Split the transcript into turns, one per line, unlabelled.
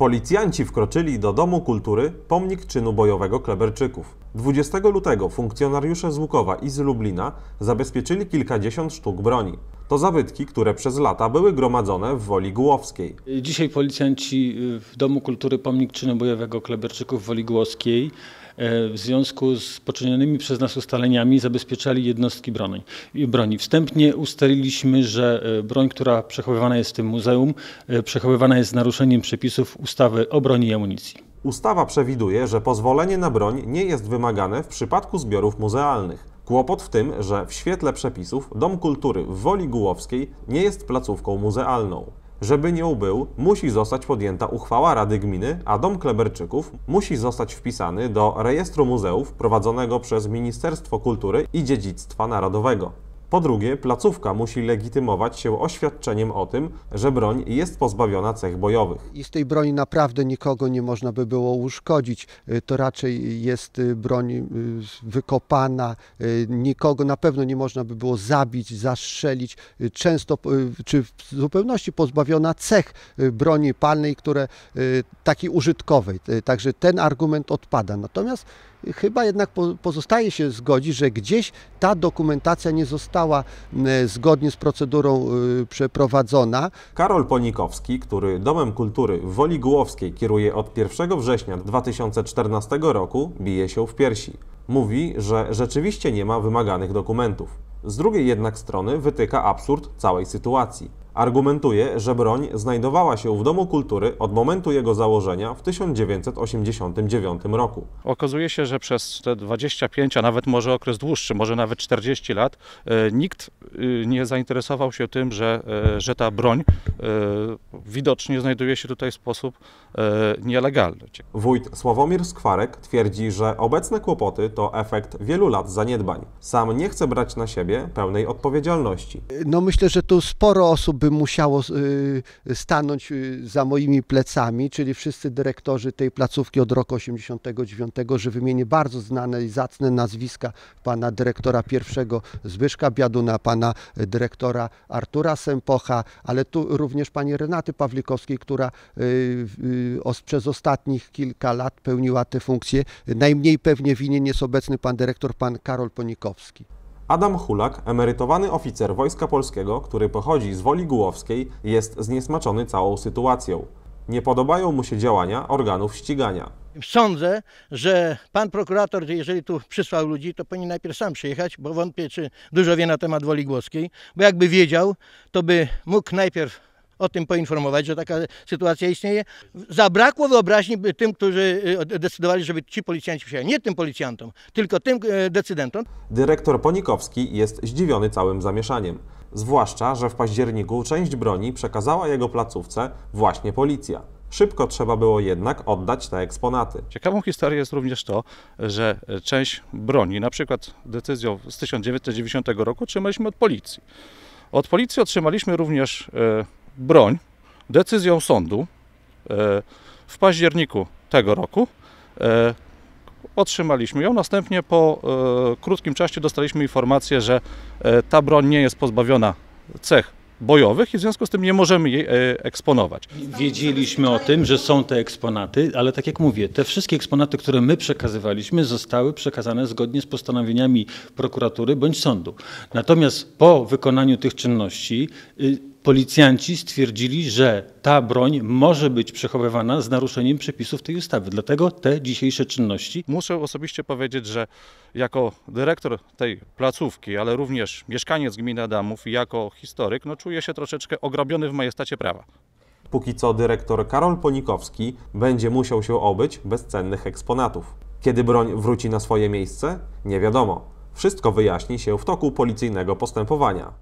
Policjanci wkroczyli do Domu Kultury pomnik czynu bojowego Kleberczyków. 20 lutego funkcjonariusze z Łukowa i z Lublina zabezpieczyli kilkadziesiąt sztuk broni. To zabytki, które przez lata były gromadzone w Woli Głowskiej.
Dzisiaj policjanci w Domu Kultury Pomnik Czynu Bojowego Kleberczyków w Woli Głowskiej w związku z poczynionymi przez nas ustaleniami zabezpieczali jednostki broni. broni. Wstępnie ustaliliśmy, że e, broń, która przechowywana jest w tym muzeum, e, przechowywana jest z naruszeniem przepisów ustawy o broni i amunicji.
Ustawa przewiduje, że pozwolenie na broń nie jest wymagane w przypadku zbiorów muzealnych. Kłopot w tym, że w świetle przepisów Dom Kultury w Woli Gułowskiej nie jest placówką muzealną. Żeby nią był, musi zostać podjęta uchwała Rady Gminy, a Dom Kleberczyków musi zostać wpisany do rejestru muzeów prowadzonego przez Ministerstwo Kultury i Dziedzictwa Narodowego. Po drugie, placówka musi legitymować się oświadczeniem o tym, że broń jest pozbawiona cech bojowych.
I z tej broni naprawdę nikogo nie można by było uszkodzić. Y, To raczej jest y, broń y, wykopana, nikogo na pewno nie można by było zabić, zastrzelić. Często czy w zupełności pozbawiona cech broni palnej, które takiej użytkowej. Także ten argument odpada. Natomiast chyba jednak po- pozostaje się zgodzić, że gdzieś ta dokumentacja nie została zgodnie z procedurą y, przeprowadzona.
Karol Ponikowski, który Domem Kultury w Woli Głowskiej kieruje od 1 września 2014 roku, bije się w piersi. Mówi, że rzeczywiście nie ma wymaganych dokumentów. Z drugiej jednak strony wytyka absurd całej sytuacji. Argumentuje, że broń znajdowała się w Domu Kultury od momentu jego założenia w 1989 roku.
Okazuje się, że przez te 25, a nawet może okres dłuższy, może nawet 40 lat, e, nikt e, nie zainteresował się tym, że, e, że ta broń widocznie znajduje się tutaj w sposób nielegalny.
Wójt Sławomir Skwarek twierdzi, że obecne kłopoty to efekt wielu lat zaniedbań. Sam nie chce brać na siebie pełnej odpowiedzialności.
No myślę, że tu sporo osób by musiało y, stanąć y, za moimi plecami, czyli wszyscy dyrektorzy tej placówki od roku 89, że wymienię bardzo znane i zacne nazwiska pana dyrektora pierwszego Zbyszka Biaduna, pana dyrektora Artura Sempocha, ale tu również pani Renaty Pawlikowskiej, która y, przez ostatnich kilka lat pełniła te funkcje. Najmniej pewnie winien jest obecny pan dyrektor, pan Karol Ponikowski.
Adam Hulak, emerytowany oficer Wojska Polskiego, który pochodzi z Woli Głowskiej, jest zniesmaczony całą sytuacją. Nie podobają mu się działania organów ścigania.
Sądzę, że pan prokurator, jeżeli tu przysłał ludzi, to powinien najpierw sam przyjechać, bo wątpię, czy dużo wie na temat Woli Głoskiej, bo jakby wiedział, to by mógł najpierw o tym poinformować, że taka sytuacja istnieje. Zabrakło wyobraźni tym, którzy y, decydowali, żeby ci policjanci przyjechali. Nie tym policjantom, tylko tym y, decydentom.
Dyrektor Ponikowski jest zdziwiony całym zamieszaniem. Zwłaszcza, że w październiku część broni przekazała jego placówce właśnie policja. Szybko trzeba było jednak oddać te eksponaty.
Ciekawą historią jest również to, że część broni, na przykład decyzją z 1990 roku, otrzymaliśmy od policji. Od policji otrzymaliśmy również e, broń decyzją sądu e, w październiku tego roku. E, otrzymaliśmy ją. Następnie po e, krótkim czasie dostaliśmy informację, że ta broń nie jest pozbawiona cech bojowych i w związku z tym nie możemy jej eksponować.
Wiedzieliśmy o tym, że są te eksponaty, ale tak jak mówię, te wszystkie eksponaty, które my przekazywaliśmy, zostały przekazane zgodnie z postanowieniami prokuratury bądź sądu. Natomiast po wykonaniu tych czynności y, policjanci stwierdzili, że ta broń może być przechowywana z naruszeniem przepisów tej ustawy. Dlatego te dzisiejsze czynności
Muszę osobiście powiedzieć, że jako dyrektor tej placówki, ale również mieszkaniec gminy Adamów i jako historyk, no czuję się troszeczkę ograbiony w majestacie prawa.
Póki co dyrektor Karol Ponikowski będzie musiał się obyć bez cennych eksponatów. Kiedy broń wróci na swoje miejsce? Nie wiadomo. Wszystko wyjaśni się w toku policyjnego postępowania.